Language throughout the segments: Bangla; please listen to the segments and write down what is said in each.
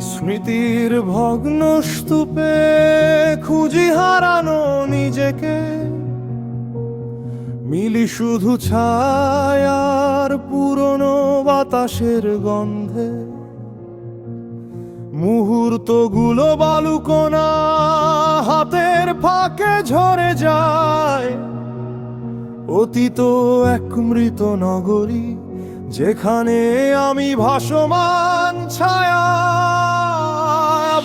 স্মৃতির ভগ্ন স্তূপে খুঁজি হারানো নিজেকে। মিলি শুধু ছায়ার পুরনো বাতাসের গন্ধে। মুহূর্তগুলো বালুকোনা হাতের ফাঁকে ঝরে যায়। অতীত এক মৃত নগরী যেখানে আমি ভাসমান ছায়া,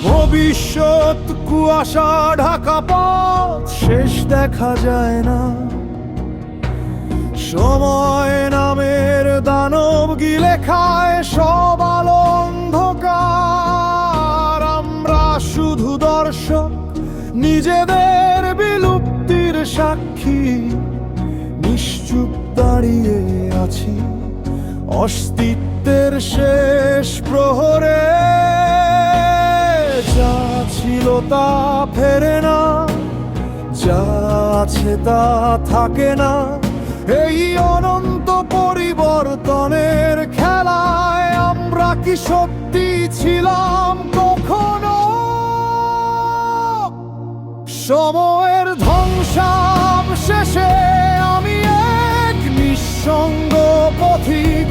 ভবিষ্যৎ কুয়াশা ঢাকা পথ, শেষ দেখা যায় না। সময় নামের দানব গিলে খায় সব আলো অন্ধকার। আমরা শুধু দর্শক, নিজেদের বিলুপ্তির সাক্ষী, নিশ্চুপ দাঁড়িয়ে আছি। অস্তিত্বের শেষ প্রহরে যা ছিল তা ফেরে না, যা আছে তা থাকে না। এই অনন্ত পরিবর্তনের খেলায় আমরা কি সত্যি ছিলাম কখনো? সময়ের ধ্বংসাম শেষে নিঃসঙ্গ পথিক,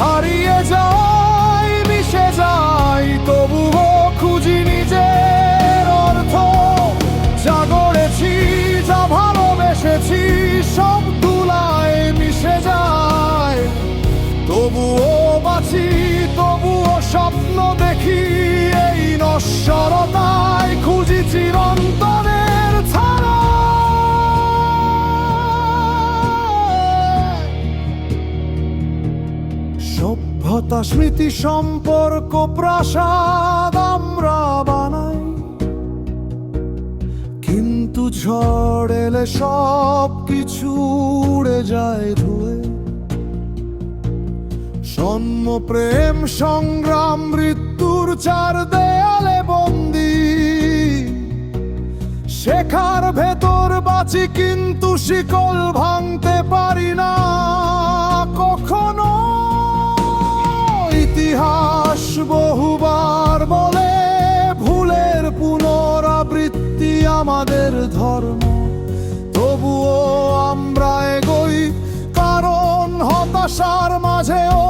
হারিয়ে যাই মিশে যাই তবুও খুঁজি নিজের অর্থ। যা গড়েছি, যা ভালোবেসেছি, সব তুলায় মিশে যায়। তবুও বাঁচি, তবুও স্বপ্ন দেখি, এই নশ্বরতায় সভ্যতা, স্মৃতি, সম্পর্ক, প্রাসাদ আমরা বানাই। কিন্তু ঝড় এলে সব কিছু উড়ে যায় ধুয়ে। সন্ম প্রেম, সংগ্রাম, মৃত্যুর চার দেয়ালে বন্দি। শেখার ভেতর বাঁচি কিন্তু শিকল ভাঙতে পারি না কখনো। বহুবার বলে ভুলের পুনরাবৃত্তি আমাদের ধর্ম। তবুও আমরা এগোই কারণ হতাশার মাঝেও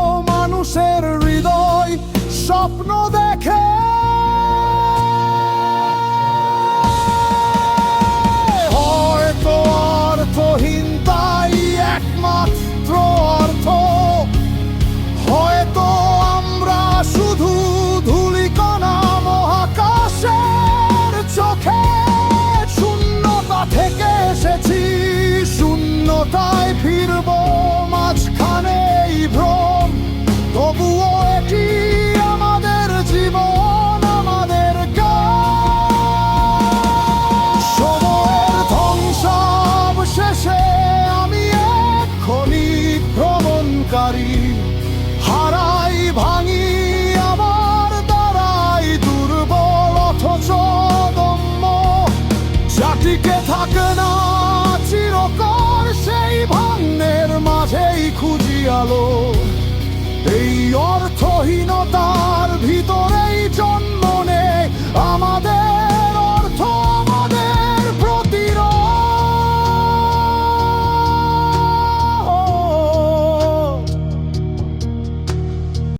শুধু ধূলিকণা মহাকাশের চোখে শূন্যতা থেকে এসেছি। শূন্যতায় ফিরব মাঝখানে ভ্রম। তবুও এটি না সেই মাঝেই খুঁজি আলো। এই ভিতরেই